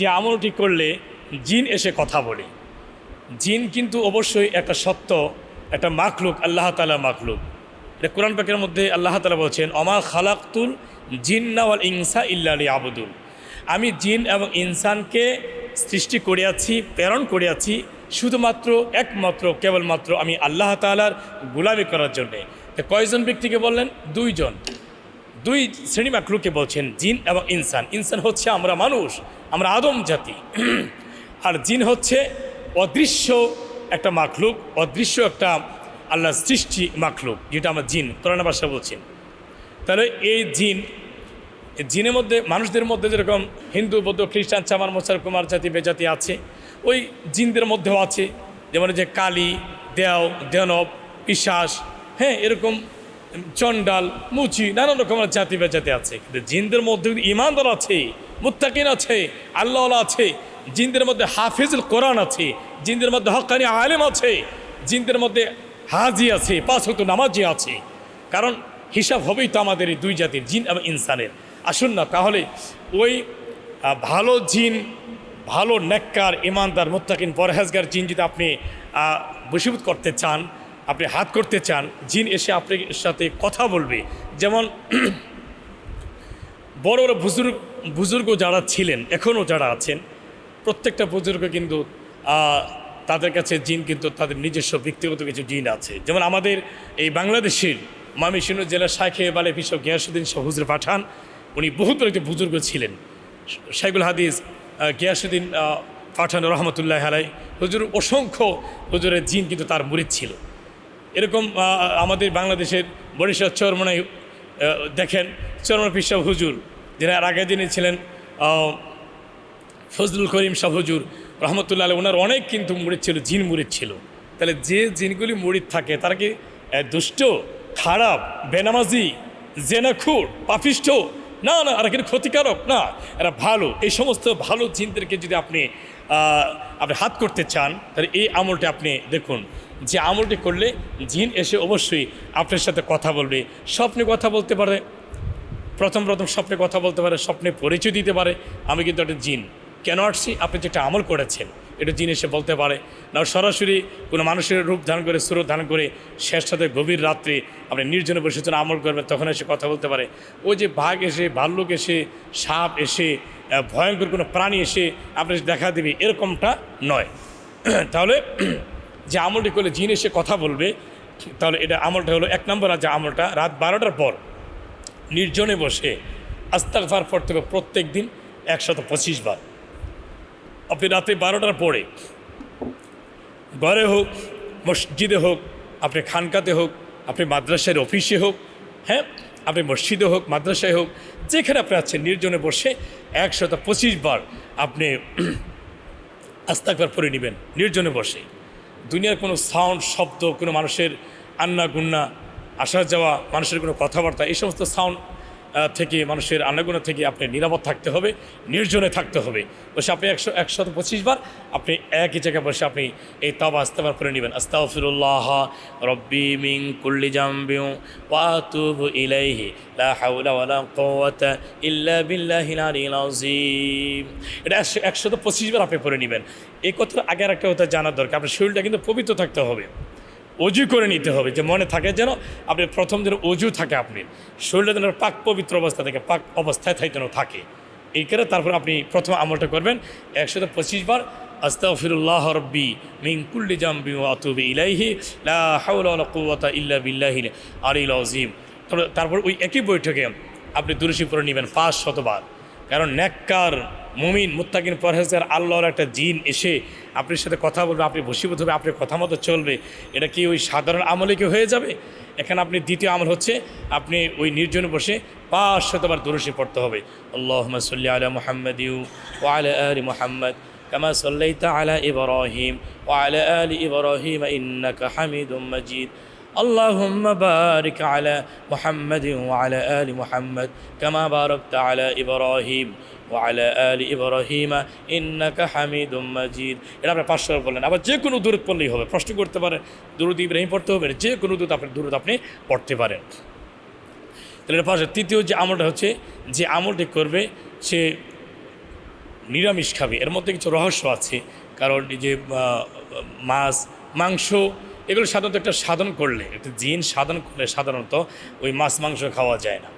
যে আমলটি করলে জিন এসে কথা বলে। জিন কিন্তু অবশ্যই একটা সত্য, একটা মাখলুক, আল্লাহ তালা মাখলুক। এটা কোরআন পাকের মধ্যে আল্লাহ তালা বলছেন অমা খালাক্তুল জিন্নাওয়াল ইনসা ইল্লা আলী আবুদুল আমি জিন এবং ইনসানকে সৃষ্টি করিয়াছি, প্রেরণ করিয়াছি শুধুমাত্র, একমাত্র, কেবলমাত্র আমি আল্লাহ তালার গুলামি করার জন্যে। তো কয়জন ব্যক্তিকে বললেন? দুইজন। দুই শ্রেণি মাকলুকে বলছেন জিন এবং ইনসান। ইনসান হচ্ছে আমরা মানুষ, আমরা আদম জাতি। আর জিন হচ্ছে অদৃশ্য একটা মাখলুক অদৃশ্য একটা আল্লাহ সৃষ্টি মাখলুক যেটা আমরা জিন, কোরআন ভাষা বলছেন। তাহলে এই জিন জিনের মধ্যে, মানুষদের মধ্যে যেরকম হিন্দু, বৌদ্ধ, খ্রিস্টান, চামার, মোসার, কুমার জাতি, বেজাতি আছে, ওই জিনদের মধ্যেও আছে। যেমন যে কালী, দেও, দেনব পিশাস হ্যাঁ এরকম চণ্ডাল মুচি নানান রকমের জাতি বেজাতি আছে। কিন্তু জিনদের মধ্যে কিন্তু ইমানদার আছে মুত্তাকিন আছে আল্লাহ আছে জিনদের মধ্যে হাফিজুল কোরআন আছে জিনদের মধ্যে হকানি আলেম আছে জিনদের মধ্যে হাজি আছে পাঁচ হতো নামাজি আছে। কারণ হিসাব হবেই তো আমাদের এই দুই জাতির জিন এবং ইনসানের। আসুন না তাহলে ওই ভালো জিন ভালো নেককার ইমানদার মুত্তাকিন পরহেজগার জিন যদি আপনি আহ, বশীভূত করতে চান আপনি হাত করতে চান, জিন এসে আপনার সাথে কথা বলবে। যেমন বড় বড় বুজুর্গ বুজুর্গ যারা ছিলেন, এখনও যারা আছেন, প্রত্যেকটা বুজুর্গ কিন্তু তাদের কাছে জিন কিন্তু তাদের নিজস্ব ব্যক্তিগত কিছু জিন আছে। যেমন আমাদের এই বাংলাদেশের মামিসিনু জেলার শাইখে বালে বিশপ গিয়াসুদ্দিন শাহ হুজুর পাঠান, উনি বহুত একটি বুজুর্গ ছিলেন। শাইকুল হাদিস গিয়াসুদ্দিন পাঠান রহমতুল্লাহ আলাই হুজুর, অসংখ্য হুজুরের জিন কিন্তু তার মুরিদ ছিল। এরকম আমাদের বাংলাদেশের বরিশাল চরমনায় দেখেন চরমনা পিসাব হুজুর, যিনি আর আগের দিনে ছিলেন ফজলুল করিম শাহ হুজুর, রহমতুল্লাহ ওনার অনেক কিন্তু মুড়িদ ছিল, জিন মুড়িদ ছিল। তাহলে যে জিনগুলি মুড়িদ থাকে, তারা কি দুষ্ট, খারাপ, বেনামাজি, জেনাখুর পাপিষ্ঠ না না, আর কিন্তু ক্ষতিকারক? না, এরা ভালো। এই সমস্ত ভালো জিনদেরকে যদি আপনি আপনি হাত করতে চান, তাহলে এই আমলটা আপনি দেখুন। যে আমলটি করলে জিন এসে অবশ্যই আপনার সাথে কথা বলবে। স্বপ্নে কথা বলতে পারে, প্রথম প্রথম স্বপ্নে কথা বলতে পারে, স্বপ্নে পরিচয় দিতে পারে। আমি কিন্তু একটা জিন। কেন আসছি? আপনি যেটা আমল করেছেন, এটা জিন এসে বলতে পারে। না সরাসরি কোনো মানুষের রূপ ধারণ করে সুরত ধারণ করে শেষ সাথে গভীর রাত্রে আপনি নির্জনে বসে আমল করবেন, তখন এসে কথা বলতে পারে। ওই যে বাঘ এসে, ভাল্লুক এসে, সাপ এসে ভয়ঙ্কর কোনো প্রাণী এসে আপনি দেখা দেবে, এরকমটা নয়। তাহলে, যে আমলটি করলে জিন এসে কথা বলবে, তাহলে এটা আমলটা হলো এক নম্বর যে আমলটা, রাত বারোটার পর নির্জনে বসে আস্তাকফার পড়তে হবে প্রত্যেক দিন একশত পঁচিশ বার। আপনি রাতে বারোটার পরে ঘরে হোক, মসজিদে হোক, আপনি খানকাতে হোক, আপনি মাদ্রাসার অফিসে হোক হ্যাঁ আপনি মসজিদে হোক, মাদ্রাসায় হোক, যেখানে আপনি আছেন, নির্জনে বসে একশত পঁচিশ বার আপনি আস্তাকবার পরে নেবেন, নির্জনে বসে। দুনিয়ার কোনো সাউন্ড শব্দ, কোনো মানুষের আন্না গুন্না আসা যাওয়া মানুষের কোনো কথাবার্তা, এই সমস্ত সাউন্ড থেকে মানুষের আন্নাগুনা থেকে আপনি নিরাপদ থাকতে হবে, নির্জনে থাকতে হবে। বসে আপনি একশো একশত পঁচিশ বার আপনি একই জায়গায় বসে আপনি এই তাবা আস্তাবার করে নেবেন। আস্তাফিরুল্লাহ রব্বি মিং কুল্লি জাম্বিউ ইলাইহি ওয়ালা ইল্লা এটা একশো একশত পঁচিশ বার আপনি পড়ে নেবেন। এই কথার আগে একটা কথা জানার দরকার, আপনার শরীরটা কিন্তু পবিত্র থাকতে হবে। অজু করে নিতে হবে, যে মনে থাকে যেন আপনি প্রথম যেন অজু থাকে আপনি শরীরে যেন পাক পবিত্র অবস্থা থাকে পাক অবস্থায় থাকে যেন থাকে। এই করে তারপর আপনি প্রথম আমলটা করবেন, একশত পঁচিশ বার, আস্তাগফিরুল্লাহ রব্বি মিন কুল্লি জামবি আতুবু ইলাইহি, লা ইল্লা বিল্লাহিল আলিল আযীম। তারপর ওই একই বৈঠকে আপনি দুরুশি পরে নেবেন পাঁচ শতবার কারণ নেককার মুমিন, মুত্তাকিন, পরহেজগার, আল্লাহর একটা জিন এসে আপনার সাথে কথা বলবে আপনি বসীভূত হবে আপনার কথা মতো চলবে এটা কি ওই সাধারণ আমলে কি হয়ে যাবে এখানে আপনি দ্বিতীয় আমল হচ্ছে আপনি ওই নির্জনে বসে পাঁচ শতবার দুরুশি পড়তে হবে আল্লাহ সাল্লি আলা মোহাম্মদ ইউ ও আলা আলী মোহাম্মদ كما صليت على إبراهيم وعلى آل إبراهيم إنك حميد مجيد اللهم بارك على محمد وعلى آل محمد كما باركت على إبراهيم وعلى آل إبراهيم إنك حميد مجيد এটা আপনি পাঁচশো বললেন আবার যে কোনো দূরত পড়লেই হবে প্রশ্ন করতে পারেন দূরত ইব্রাহিম পড়তে হবে যে কোনো দূরত আপনি দূরত আপনি পড়তে পারেন তাহলে এর পাশে তৃতীয় যে আমলটা হচ্ছে যে আমলটি করবে সে নিরামিষ খাবে এর মধ্যে কিছু রহস্য আছে কারণ এই যে আহ, মাছ মাংস এগুলো সাধারণত একটা সাধন করলে, একটা জিন সাধন করলে সাধারণত ওই মাছ, মাংস খাওয়া যায় না।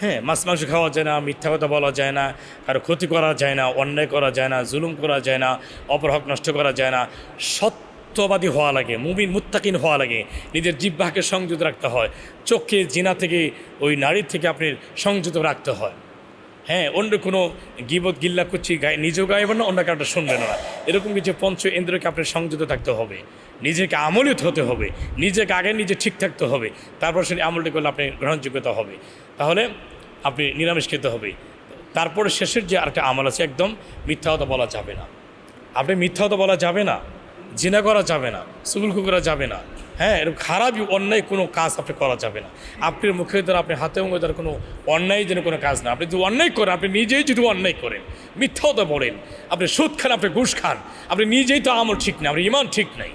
হ্যাঁ মাছ, মাংস খাওয়া যায় না, মিথ্যা কথা বলা যায় না, কারও ক্ষতি করা যায় না, অন্যায় করা যায় না, জুলুম করা যায় না অপরহক নষ্ট করা যায় না। সত্যবাদী হওয়া লাগে, মুমিন, মুত্তাকিন হওয়া লাগে, নিজের জিব্বাকে সংযত রাখতে হয়, চোখকে জিনা থেকে, ওই নারীর থেকে আপনি সংযত রাখতে হয়। হ্যাঁ অন্য কোনো গিবত গিল্লা করছি গায়ে, নিজেও গাইবেন না, অন্য কাউটা শুনবেন না। এরকম কিছু পঞ্চ ইন্দ্রকে আপনার সংযত থাকতে হবে। নিজেকে আমলিত হতে হবে। নিজেকে আগে নিজে ঠিক থাকতে হবে। তারপর সেই আমলটি করলে আপনি গ্রহণযোগ্যতা হবে। তাহলে আপনি নিরামিষ খেতে হবে। তারপরে শেষের যে আরেকটা আমল আছে, একদম মিথ্যা কথা বলা যাবে না। আপনি মিথ্যা কথা বলা যাবে না। জিনা করা যাবে না। সুগুলকু করা যাবে না। হ্যাঁ এরকম খারাপই অন্যায় কোনো কাজ আপনি করা যাবে না। আপনার মুখে দ্বারা আপনি হাতে মুখে দ্বারা কোনো অন্যায় যেন কোনো কাজ না। আপনি যদি অন্যায় করেন, আপনি নিজেই যদি অন্যায় করেন মিথ্যাও তো বলেন, আপনি সুদ খান, আপনি ঘুষ খান, আপনি নিজেই তো আমল ঠিক না আপনি ইমান ঠিক নাই।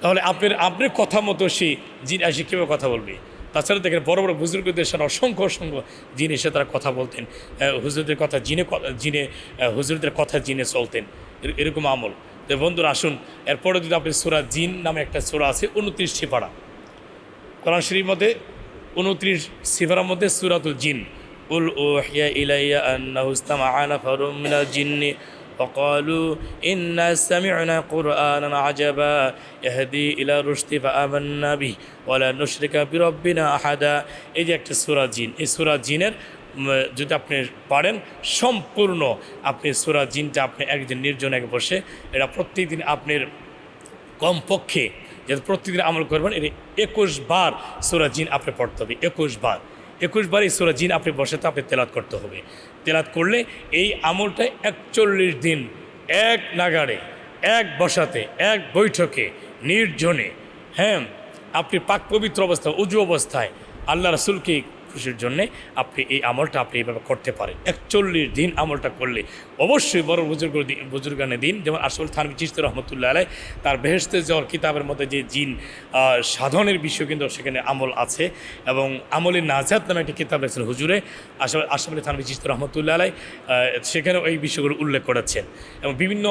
তাহলে আপনার আপনার কথা মতো সে জিন আসে কীভাবে কথা বলবে? তাছাড়া দেখেন বড় বড় বুজুর্গদের সাথে অসংখ্য অসংখ্য জিন এসে তারা কথা বলতেন। হুজুরদের কথা জিনে জিনে হুজুরদের কথা জিনে চলতেন। এরকম আমল। তো বন্ধুরা আসুন এরপরে যদি আপনি সুরা জিন নামে একটা সুরা আছে উনত্রিশটি পাড়া কোরআন শরীফ মধ্যে উনত্রিশ সিফারার মধ্যে সুরাতুল জিন উল ও হিয়া ইলাইয়া আন্নাহু ইস্তামাআ নাফারুম মিনাল জিন্নি وقالوا إنا سمعنا قرآنا عجبا يهدي إلى الرشد فآمنا به ولا نشرك بربنا أحدا এই যে একটা সুরা জিন যদি আপনি পারেন, সম্পূর্ণ আপনি সুরা জিনটা আপনি একদিন নির্জন এক বসে এটা প্রত্যেকদিন আপনার কমপক্ষে যে প্রতিদিন আমল করবেন এটা একুশ বার সুরা জিন আপনি পড়তে হবে, একুশ বার। একুশ বার এই সুরা জিন আপনি বসাতে আপনি তেলাত করতে হবে। তেলাত করলে এই আমলটা একচল্লিশ দিন এক নাগাড়ে, এক বসাতে, এক বৈঠকে, নির্জনে হ্যাঁ আপনি পাক পবিত্র অবস্থায় উজু অবস্থায় আল্লাহ রসুলকে খুশির জন্যে আপনি এই আমলটা আপনি এইভাবে করতে পারেন। একচল্লিশ দিন আমলটা করলে অবশ্যই বড় বুজুর্গ বুজুর্গানে দিন যেমন আসল থানবি চিস্ত রহমতুল্লাহ আলাই তার বেহেস্তে যাওয়ার কিতাবের মধ্যে যে জিন সাধনের বিষয় কিন্তু সেখানে আমল আছে এবং আমলের নাজাত নামে একটি কিতাব লেখছেন হুজুরে আসল আশরাফ আলী থানবি চিস্ত রহমতুল্লাহ আলাই আহ, সেখানেও এই বিষয়গুলো উল্লেখ করেছেন। এবং বিভিন্ন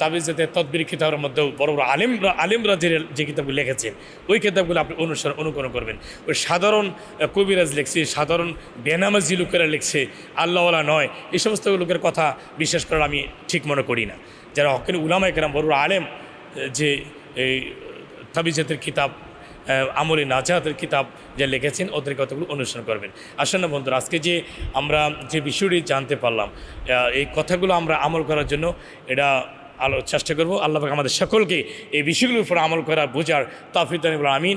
তাবিজাতে তদবির কিতাবের মধ্যেও বড় বড় আলিমরা আলিমরা যে যে কিতাবগুলো লিখেছেন ওই কিতাবগুলো আপনি অনুসরণ অনুকরণ করবেন। ওই সাধারণ কবিরাজ লিখছে, সাধারণ বেনামাজি লোকেরা লিখছে, আল্লাহওয়ালা নয়। এই সমস্ত লোকের কথা বিশ্বাস করার আমি ঠিক মনে করি না। যারা হকেন উলামায় কেরাম বড় আলেম, যে এই তাবিজাতের কিতাব আমলে নাজাহাতের কিতাব যা লিখেছেন, ওদের কথাগুলো অনুসরণ করবেন। আসেন না বন্ধুরা, আজকে যে আমরা যে বিষয়টি জানতে পারলাম এই কথাগুলো আমরা আমল করার জন্য এটা আলো, চেষ্টা করব। আল্লাহ আমাদের সকলকে এই বিষয়গুলোর উপর আমল করার বোঝার তাফিদ আমিন।